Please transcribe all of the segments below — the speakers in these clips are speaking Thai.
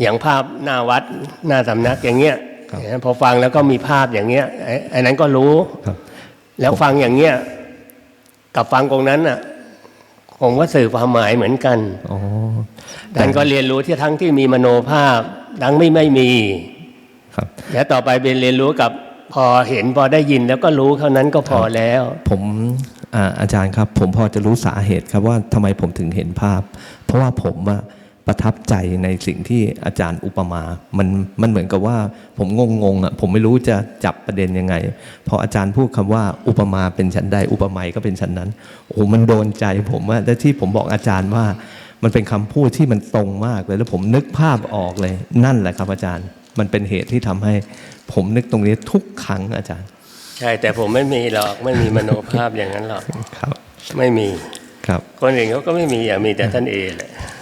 อย่างภาพหน้าวัดหน้าสำนักอย่างเงี้ยครับนะพอฟังแล้วก็มีภาพอย่างเงี้ยไอ้ไอ้นั้นก็รู้ครับแล้วฟังอย่างเงี้ยกับฟังตรงนั้นน่ะผมก็สื่อความหมายเหมือนกันอ๋อท่านก็เรียนรู้ที่ทั้งที่มีมโนภาพทั้งไม่ไม่มี ครับ แล้วต่อไปเป็นเรียนรู้กับพอเห็นพอได้ยินแล้วก็รู้เท่านั้นก็พอแล้ว ผมอาอาจารย์ครับ ผมพอจะรู้สาเหตุครับว่าทำไมผมถึงเห็นภาพ เพราะว่าผมอะ ประทับใจในสิ่งที่อาจารย์อุปมา มันมันเหมือนกับว่าผมงงงๆอะผมไม่รู้จะจับประเด็นยังไง พออาจารย์พูดคำว่าอุปมาเป็นฉันใดอุปไมยก็เป็นฉันนั้นโอ้โหมันโดนใจผมอะและที่ผมบอกอาจารย์ว่า มันเป็นคำพูดที่มันตรงมากเลยแล้วผมนึกภาพออกเลย นั่นแหละครับอาจารย์ มันเป็นเหตุที่ทำให้ ผมนึกตรงนี้ทุกครั้งอาจารย์ ใช่แต่ผมไม่มีหรอกไม่มีมโนภาพอย่างนั้นหรอกครับ ไม่มีครับคนอื่นเขาก็ไม่มีอะมีแต่ท่านเอแหละผม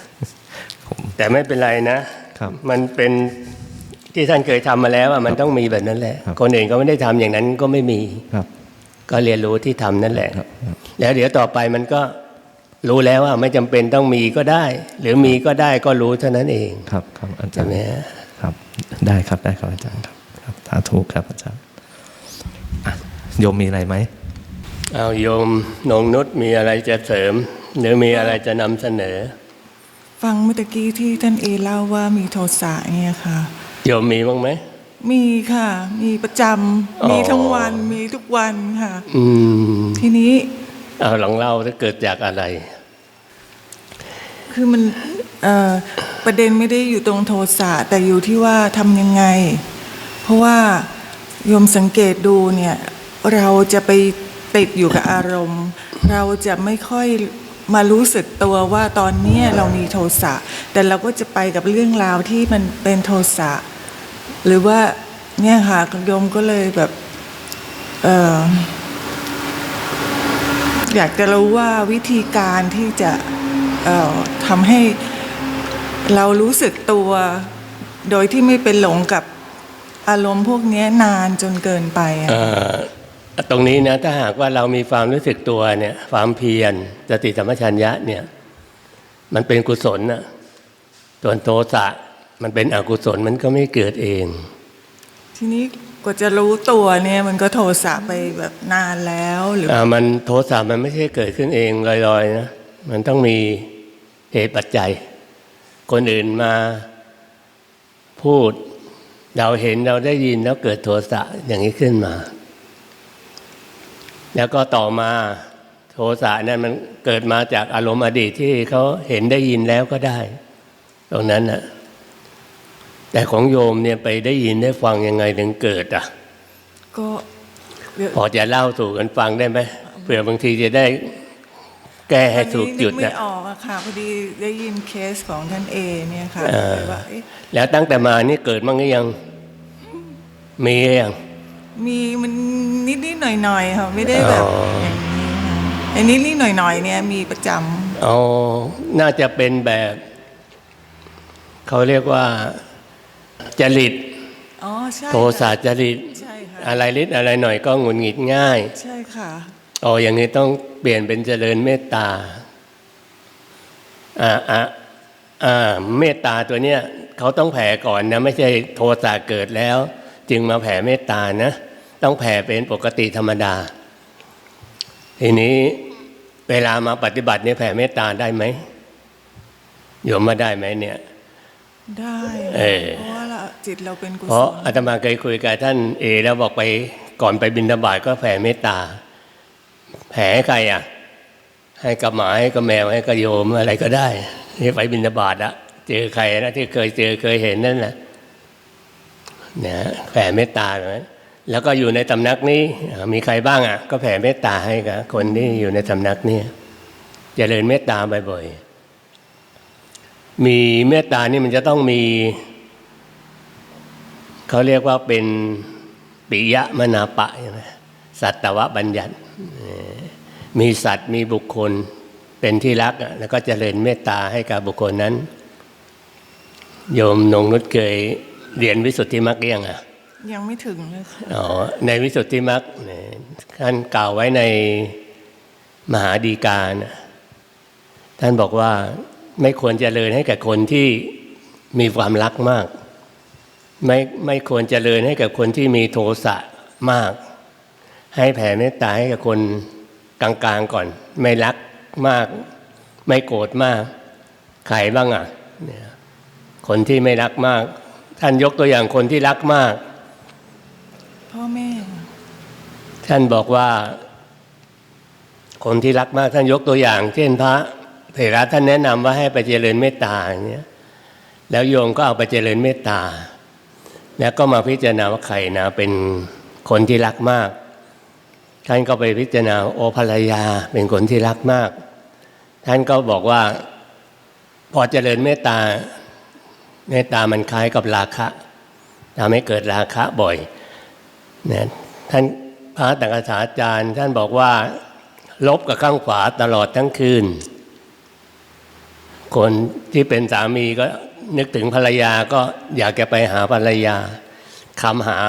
แต่ไม่เป็นไรนะครับมันเป็นที่ท่านเคยทำมาแล้วอะมันต้องมีแบบนั้นแหละครับคนอื่นก็ไม่ได้ทำอย่างนั้นก็ไม่มีครับ ก็เรียนรู้ที่ทำนั่นแหละครับครับแล้วเดี๋ยวต่อไปมันก็รู้แล้วว่าไม่จำเป็นต้องมีก็ได้ หรือมีก็ได้ก็รู้เท่านั้นเองครับครับอาจาใช่รย์ไหมฮะครับได้ครับได้ครับอาจารย์ครับครับสาธุครับอาจารย์อะโยมมีอะไรไหมเอาโยมนงนุษมีอะไรจะเสริม หรือมีอะไรจะนำเสนอ ฟังเมื่อตะกี้ที่ท่านเอเล่าว่ามีโทสะเนี่ยค่ะ โยมมีบ้างไหม มีค่ะ มีประจอ๋อำมีทั้งวันมีทุกวันค่ะอืมทีนี้เอาลองเล่าถ้าเกิดจากอะไร คือมันเอ่อประเด็นไม่ได้อยู่ตรงโทสะแต่อยู่ที่ว่าทำยังไง เพราะว่าโยมสังเกตดูเนี่ย เราจะไปติดอยู่กับอารมณ์ เราจะไม่ค่อย มารู้สึกตัวว่าตอนนี้เรามีโทสะ แต่เราก็จะไปกับเรื่องราวที่มันเป็นโทสะ หรือว่าเนี่ยค่ะโยมก็เลยแบบเอออยากจะรู้ว่าวิธีการที่จะเอ่อทำให้เรารู้สึกตัว โดยที่ไม่เป็นหลงกับอารมณ์พวกนี้นานจนเกินไปอะเอ่อ ตรงนี้นะถ้าหากว่าเรามีความรู้สึกตัวเนี่ยความเพียรสติสัมปชัญญะเนี่ยมันเป็นกุศลนะส่วนโทสะมันเป็นอกุศลมันก็ไม่เกิดเอง ทีนี้กว่าจะรู้ตัวเนี่ยมันก็โทสะไปแบบนานแล้วหรืออ่ามันโทสะมันไม่ใช่เกิดขึ้นเองลอยๆนะมันต้องมีเหตุปัจจัย คนอื่นมาพูด เราเห็นเราได้ยินแล้วเกิดโทสะอย่างนี้ขึ้นมา แล้วก็ต่อมาโทสะนั้นมันเกิดมาจากอารมณ์อดีตที่เขาเห็นได้ยินแล้วก็ได้ ตรงนั้นน่ะแต่ของโยมเนี่ยไปได้ยินได้ฟังยังไงถึงเกิดอะ ก็เดี๋ยวพอจะเล่าสู่กันฟังได้ไหมเผื่อบางทีจะได้แก้ให้ถูกจุดอันนี้นึนะไม่ออกอะค่ะพอดีได้ยินเคสของท่านเอเนี่ยค่ะเออเลยว่าเอ๊ะแล้วตั้งแต่มานี่เกิดมั้งหรือยัง มีหรือยัง มีมันนิดนิดๆหน่อยหน่อยๆค่ะไม่ได้แบบอ๋ออย่างนี้ค่ะไอ้นิดนิดๆหน่อยหน่อยๆเนี่ยมีประจำอ๋อน่าจะเป็นแบบ เขาเรียกว่าจริตอ๋อใช่โทสะค่ะจริตใช่ค่ะอะไรนิดอะไรหน่อยก็หงุดหงิดง่าย ใช่ค่ะอ๋ออย่างนี้ต้องเปลี่ยนเป็นเจริญเมตตาอ่าอ่าอ่าเมตตาตัวเนี้ยเขาต้องแผ่ก่อนนะ ไม่ใช่โทสะเกิดแล้ว จึงมาแผ่เมตตานะ ต้องแผ่เป็นปกติธรรมดา ทีนี้เวลามาปฏิบัติเนี่ยแผ่เมตตาได้ไหมโยมมาได้ไหมเนี่ย ได้เออเพราะว่าเราจิตเราเป็นกุเพศราะลอาตมาเคยคุยกับท่านเอ แล้วบอกไปก่อนไปบินทบาทก็แผ่เมตตา แผ่ให้ใครอะ ให้กับหมาให้กับแมวให้กับโยมอะไรก็ได้ที่ไปบินทบาทอะเจอใครนะที่เคยเจอเคยเห็นนั่นแหละ นะแผ่เมตตาแบบนั้นแล้วก็อยู่ในตำนักนี้มีใครบ้างอะ ก็แผ่เมตตาให้กับคนที่อยู่ในตำนักนี้จเจริญเมตตาบ่อยๆมีเมตตานี่มันจะต้องมีเขาเรียกว่าเป็นปิยะมนาปะใช่ไหมสัตวบัญญัติ มีสัตว์มีบุคคลเป็นที่รัก แล้วก็จเจริญเมตตาให้กับบุคคลนั้น โยมนงนุชเคย เรียนวิสุทธิมรรคยังอะยังไม่ถึงเลยค่ะอ๋อในวิสุทธิมรรคเนี่ยท่านกล่าวไว้ในมหาดีกานะท่านบอกว่าไม่ควรเจริญให้กับคนที่มีความรักมาก ไม่ไม่ควรเจริญให้กับคนที่มีโทสะมาก ให้แผ่เมตตาให้กับคนกลางๆก่อน ไม่รักมาก ไม่โกรธมากใครบ้างอะเนี่ยคนที่ไม่รักมาก ท่านยกตัวอย่างคนที่รักมาก พ่อแม่ ท่านบอกว่า คนที่รักมากท่านยกตัวอย่าง เช่นพระเถระท่านแนะนำว่าให้ไปเจริญเมตตาอย่างเงี้ยแล้วโยมก็เอาไปเจริญเมตตา แล้วก็มาพิจารณาว่าใครนะเป็นคนที่รักมาก ท่านก็ไปพิจารณาโอภรรยาเป็นคนที่รักมาก ท่านก็บอกว่า พอเจริญเมตตา เมตตามันคล้ายกับราคะทำให้เกิดราคะบ่อยนี่ยท่านพระตังกษาจารย์ท่านบอกว่า ลบกับข้างขวาตลอดทั้งคืน คนที่เป็นสามีก็นึกถึงภรรยาก็อยากจะไปหาภรรยาคำหา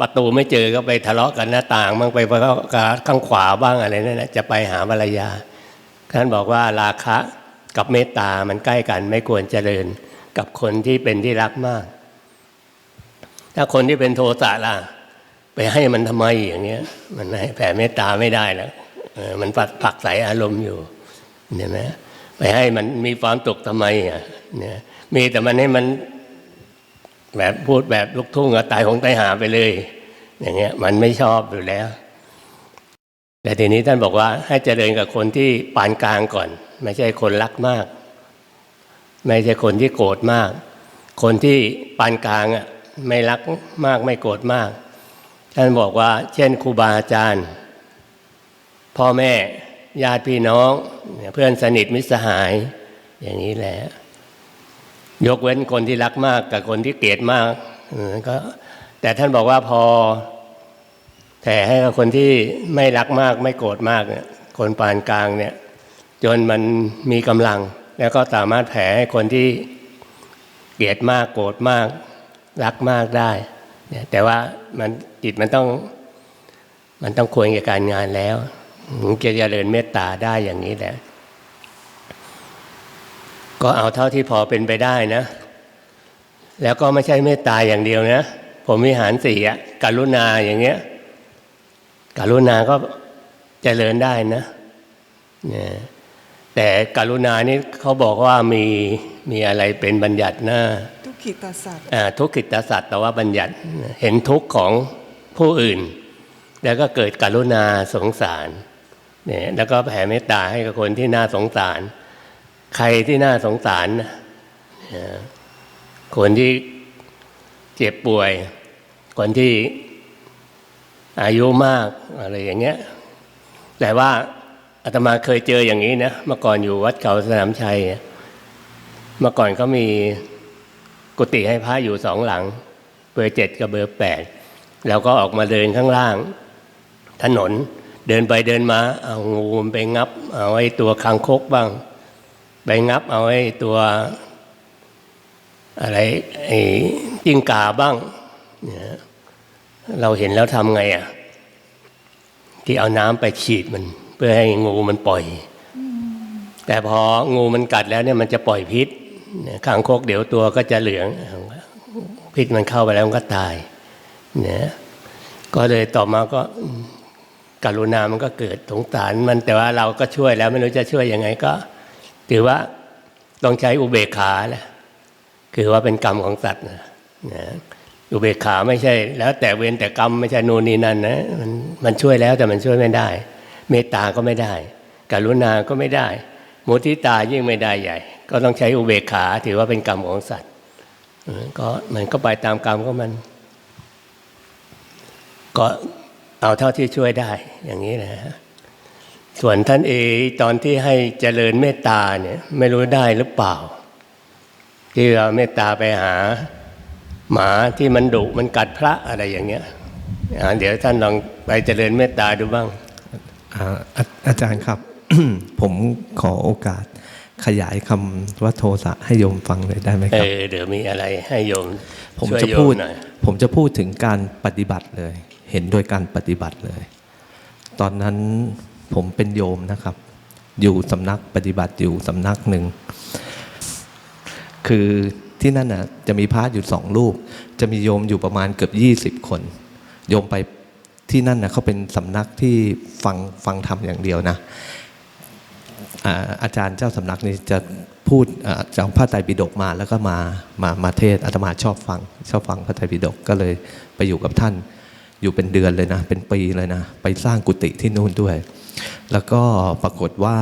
ประตูไม่เจอก็ไปทะเลาะกันหน้าต่างบ้างไปทะเลาะกับข้างขวาบ้างอะไรนั่นแหละจะไปหาภรรยา ท่านบอกว่าราคะกับเมตตามันใกล้กันไม่ควรเจริญ กับคนที่เป็นที่รักมาก ถ้าคนที่เป็นโทสะล่ะ ไปให้มันทำไมอย่างเงี้ย มันให้แผ่เมตตาไม่ได้แล้วมันปักผักใสอารมณ์อยู่เห็นไหมไปให้มันมีความตกทำไมอะเนี่ยมีแต่มันให้มันแบบพูดแบบลูกทุ่งอะตายของตายหาไปเลย อย่างเงี้ย มันไม่ชอบอยู่แล้ว แต่ทีนี้ท่านบอกว่าให้เจริญกับคนที่ปานกลางก่อน ไม่ใช่คนรักมาก ไม่ใช่คนที่โกรธมาก คนที่ปานกลางอะไม่รักมากไม่โกรธมาก ท่านบอกว่า เช่นครูบาอาจารย์ พ่อแม่ญาติพี่น้อง เพื่อนสนิทมิตรสหาย อย่างนี้แหละ ยกเว้นคนที่รักมากกับคนที่เกลียดมากก็แต่ท่านบอกว่าพอแผ่ให้กับคนที่ไม่รักมากไม่โกรธมากเนี่ยคนปานกลางเนี่ย จนมันมีกำลัง แล้วก็สามารถแผ่ให้คนที่เกลียดมากโกรธมาก รักมากได้แต่ว่ามันจิตมันต้องมันต้องควรกับการงานแล้วถึงจะเจริญเมตตาได้อย่างนี้แหละ ก็เอาเท่าที่พอเป็นไปได้นะ แล้วก็ไม่ใช่เมตตาอย่างเดียวนะ ผมวิหารสี่อะกรุณาอย่างเงี้ยกรุณาก็เจริญได้นะเนี่ย แต่กรุณานี่เขาบอกว่ามีมีอะไรเป็นบัญญัตินะทุกขิตสัตว์อ่าทุกขิตสัตว์แต่ว่าบัญญัติเห็นทุกข์ของผู้อื่น แล้วก็เกิดกรุณาสงสารเนี่ยแล้วก็แผ่เมตตาให้กับคนที่น่าสงสาร ใครที่น่าสงสารนะอ่าคนที่เจ็บป่วย คนที่อายุมากอะไรอย่างเงี้ยแต่ว่า อาตมาเคยเจออย่างนี้นะเมื่อก่อนอยู่วัดเขาสนามชัยเมื่อก่อนเขามีกุฏิให้พระอยู่สองหลัง เบอร์เจ็ดกับเบอร์แปดเราก็ออกมาเดินข้างล่าง ถนนเดินไปเดินมา เอางูไปงับ เอาไอ้ตัวคางคกบ้าง ไปงับ เอาไอ้ตัว อะไรไอ้จิ้งกาบ้างเนี่ยเราเห็นแล้วทำไงอะ ที่เอาน้ำไปฉีดมัน เพื่อให้งูมันปล่อย แต่พองูมันกัดแล้วเนี่ยมันจะปล่อยพิษเนี่ยคางคกเดี๋ยวตัวก็จะเหลือง พิษมันเข้าไปแล้วมันก็ตายเนี่ยก็เลยต่อมาก็อืมกรุณามันก็เกิดสงสารมันแต่ว่าเราก็ช่วยแล้วไม่รู้จะช่วยยังไงก็ ถือว่าต้องใช้อุเบกขาแหละคือว่าเป็นกรรมของสัตว์นะนะอุเบกขาไม่ใช่ แล้วแต่เวรแต่กรรมไม่ใช่นูนนี่นั่นนะมันมันช่วยแล้วแต่มันช่วยไม่ได้ เมตตาก็ไม่ได้ กรุณาก็ไม่ได้มุทิตายิ่งไม่ได้ใหญ่ ก็ต้องใช้อุเบกขาถือว่าเป็นกรรมของสัตว์ก็มันก็ไปตามกรรมของมัน ก็เอาเท่าที่ช่วยได้อย่างนี้นะฮะส่วนท่านเอตอนที่ให้เจริญเมตตาเนี่ยไม่รู้ได้หรือเปล่า ที่เราเมตตาไปหา หมาที่มันดุมันกัดพระอะไรอย่างเงี้ยอ่าเดี๋ยวท่านลองไปเจริญเมตตาดูบ้าง อ่าอาอาจารย์ครับ ผมขอโอกาสขยายคำว่าโทสะให้โยมฟังเลยได้ไหมเอครับอเดี๋ยวมีอะไรให้โยมผมช่วยจะโยพูดหน่อยผมจะพูดถึงการปฏิบัติเลย เห็นโดยการปฏิบัติเลย ตอนนั้นผมเป็นโยมนะครับ อยู่สำนักปฏิบัติอยู่สำนักหนึ่ง คือที่นั่นน่ะจะมีพระอยู่สองรูป จะมีโยมอยู่ประมาณเกือบยี่สิบคน โยมไป ที่นั่นนะเขาเป็นสำนักที่ฟังฟังธรรมอย่างเดียวนะอาจารย์เจ้าสำนักนี้จะพูดจากพระไตรปิฎกมาแล้วก็มามามาเทศอาตมาชอบฟัง ชอบฟังพระไตรปิฎกก็เลยไปอยู่กับท่านอยู่เป็นเดือนเลยนะ เป็นปีเลยนะ ไปสร้างกุฏิที่นู่นด้วย แล้วก็ปรากฏว่า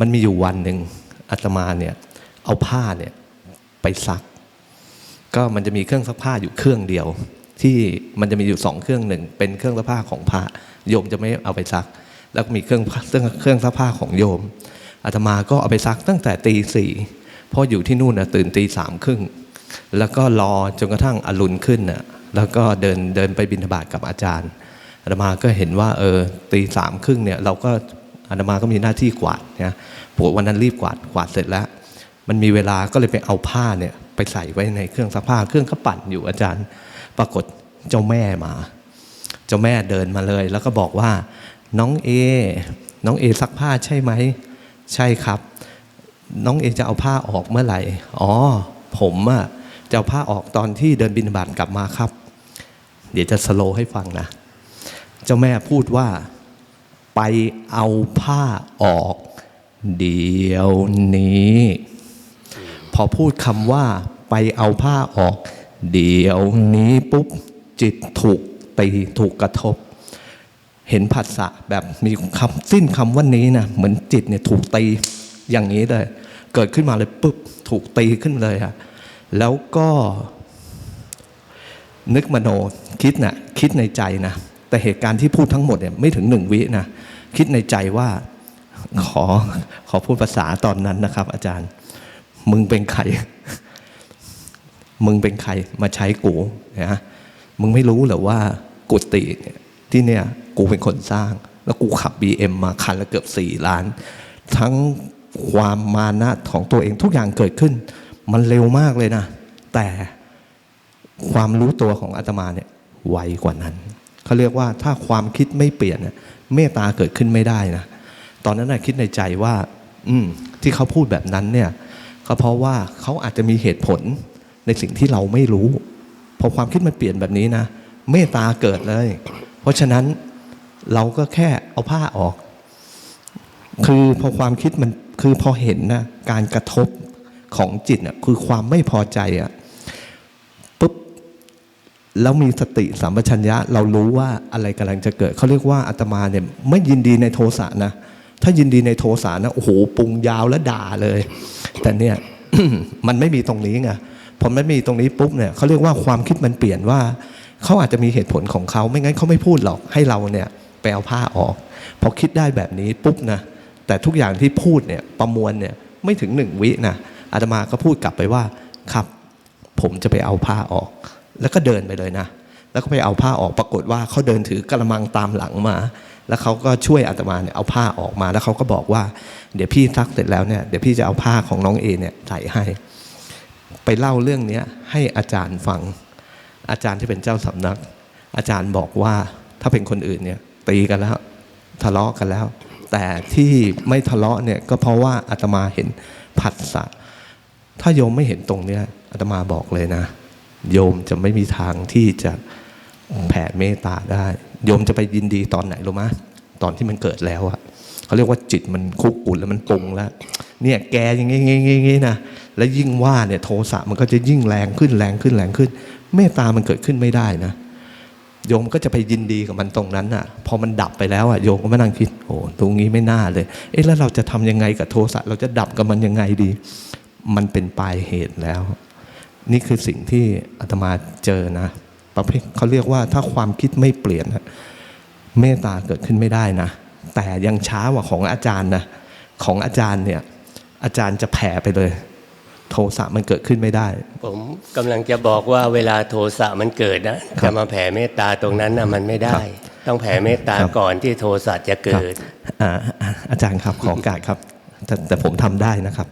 มันมีอยู่วันหนึ่งอาตมาเนี่ยเอาผ้าเนี่ยไปซัก ก็มันจะมีเครื่องซักผ้าอยู่เครื่องเดียว ที่มันจะมีอยู่สองเครื่องหนึ่งเป็นเครื่องซักผ้าของพระโยมจะไม่เอาไปซัก แล้วมีเครื่องเครื่องเครื่องซักผ้าของโยมอาตมาก็เอาไปซักตั้งแต่ตีสี่เพราะอยู่ที่นู่นนะตื่นตีสามครึ่งแล้วก็รอจนกระทั่งอรุณขึ้นน่ะแล้วก็เดินเดินไปบิณฑบาตกับอาจารย์อาตมาก็เห็นว่าเออตีสามครึ่งเนี่ยเราก็อาตมาก็มีหน้าที่กวาดนะปวดวันนั้นรีบกวาดกวาดเสร็จแล้ว มันมีเวลาก็เลยไปเอาผ้าเนี่ย ไปใส่ไว้ในเครื่องซักผ้าเครื่องก็ปั่นอยู่อาจารย์ ปรากฏเจ้าแม่มา เจ้าแม่เดินมาเลย แล้วก็บอกว่า น้องเอ น้องเอซักผ้าใช่ไหม ใช่ครับ น้องเอจะเอาผ้าออกเมื่อไหร่ อ๋อ ผมอะจะเอาผ้าออกตอนที่เดินบินบาตกลับมาครับ เดี๋ยวจะสโลว์ให้ฟังนะ เจ้าแม่พูดว่าไปเอาผ้าออก เดี๋ยวนี้ พอพูดคำว่าไปเอาผ้าออก เดี๋ยวนี้ปุ๊บจิตถูกตีถูกกระทบ เห็นผัสสะแบบมีคำสิ้นคำว่านี้นะเหมือนจิตเนี่ยถูกตีอย่างนี้เลย เกิดขึ้นมาเลยปุ๊บถูกตีขึ้นเลยอะแล้วก็นึกมโนคิดนะ่ะคิดในใจนะ แต่เหตุการณ์ที่พูดทั้งหมดเนี่ยไม่ถึงหนึ่งวินะคิดในใจว่าขอขอพูดภาษาตอนนั้นนะครับ อาจารย์ มึงเป็นใคร มึงเป็นใครมาใช้กูนะมึงไม่รู้หรอว่ากุฏิเนี่ยที่เนี่ยกูเป็นคนสร้าง แล้วกูขับ BM มาคันละเกือบสี่ล้าน ทั้งความมานะของตัวเองทุกอย่างเกิดขึ้น มันเร็วมากเลยนะ แต่ความรู้ตัวของอาตมาเนี่ยไวกว่านั้นเขาเรียกว่าถ้าความคิดไม่เปลี่ยนเนี่ยเมตตาเกิดขึ้นไม่ได้นะ ตอนนั้นนะคิดในใจว่า อืมที่เขาพูดแบบนั้นเนี่ย ก็เพราะว่าเขาอาจจะมีเหตุผลในสิ่งที่เราไม่รู้ พอความคิดมันเปลี่ยนแบบนี้นะ เมตตาเกิดเลย เพราะฉะนั้นเราก็แค่เอาผ้าออก คือพอความคิดมันคือพอเห็นนะการกระทบของจิตอะคือความไม่พอใจอะปุ๊บแล้วมีสติสัมปชัญญะ เรารู้ว่าอะไรกำลังจะเกิดเขาเรียกว่าอาตมาเนี่ยไม่ยินดีในโทสะนะถ้ายินดีในโทสะนะโอ้โหปรุงยาวและด่าเลย แต่เนี่ยมันไม่มีตรงนี้ไงพอไม่มีตรงนี้ปุ๊บเนี่ยเขาเรียกว่าความคิดมันเปลี่ยนว่าเขาอาจจะมีเหตุผลของเขาไม่งั้นเขาไม่พูดหรอกให้เราเนี่ยไปเอาผ้าออกพอคิดได้แบบนี้ปุ๊บนะแต่ทุกอย่างที่พูดเนี่ยประมวลเนี่ยไม่ถึงหนึ่งวินะอาตมาก็พูดกลับไปว่าครับ ผมจะไปเอาผ้าออก แล้วก็เดินไปเลยนะ แล้วก็ไปเอาผ้าออกปรากฏว่าเขาเดินถือกระมังตามหลังมา แล้วเขาก็ช่วยอาตมาเนี่ยเอาผ้าออกมา แล้วเขาก็บอกว่า เดี๋ยวพี่ซักเสร็จแล้วเนี่ยเดี๋ยวพี่จะเอาผ้าของน้องเอเนี่ยใส่ให้ ไปเล่าเรื่องเนี้ยให้อาจารย์ฟัง อาจารย์ที่เป็นเจ้าสำนัก อาจารย์บอกว่าถ้าเป็นคนอื่นเนี่ยตีกันแล้วทะเลาะกันแล้ว แต่ที่ไม่ทะเลาะเนี่ยก็เพราะว่าอาตมาเห็นผัสสะถ้าโยมไม่เห็นตรงเนี้ยอาตมาบอกเลยนะ โยมจะไม่มีทางที่จะแผ่เมตตาได้ โยมจะไปยินดีตอนไหนรู้ไหมตอนที่มันเกิดแล้วอะเขาเรียกว่าจิตมันคุกกุ่นแล้วมันปรุงแล้ว เนี่ยแกอย่างงี้งี้งี้นะแล้วยิ่งว่าเนี่ยโทสะมันก็จะยิ่งแรงขึ้นแรงขึ้นแรงขึ้น เมตตามันเกิดขึ้นไม่ได้นะโยมก็จะไปยินดีกับมันตรงนั้นน่ะ พอมันดับไปแล้วอะโยมก็มานั่งคิดโอ้ตรงนี้ไม่น่าเลย เอ๊ะแล้วเราจะทำยังไงกับโทสะเราจะดับกับมันยังไงดี มันเป็นปลายเหตุแล้ว นี่คือสิ่งที่อาตมาเจอนะ ประเภทเขาเรียกว่าถ้าความคิดไม่เปลี่ยนนะเมตตาเกิดขึ้นไม่ได้นะ แต่ยังช้ากว่าของอาจารย์นะของอาจารย์เนี่ยอาจารย์จะแผ่ไปเลย โทสะมันเกิดขึ้นไม่ได้ ผมกำลังจะบอกว่าเวลาโทสะมันเกิดนะจะมาแผ่เมตตาตรงนั้นนะมันไม่ได้ ต้องแผ่เมตตาครับก่อนที่โทสะจะเกิดอ่าอ่าอาจารย์ครับขอโอกาสครับแต่แต่ผมทำได้นะครับ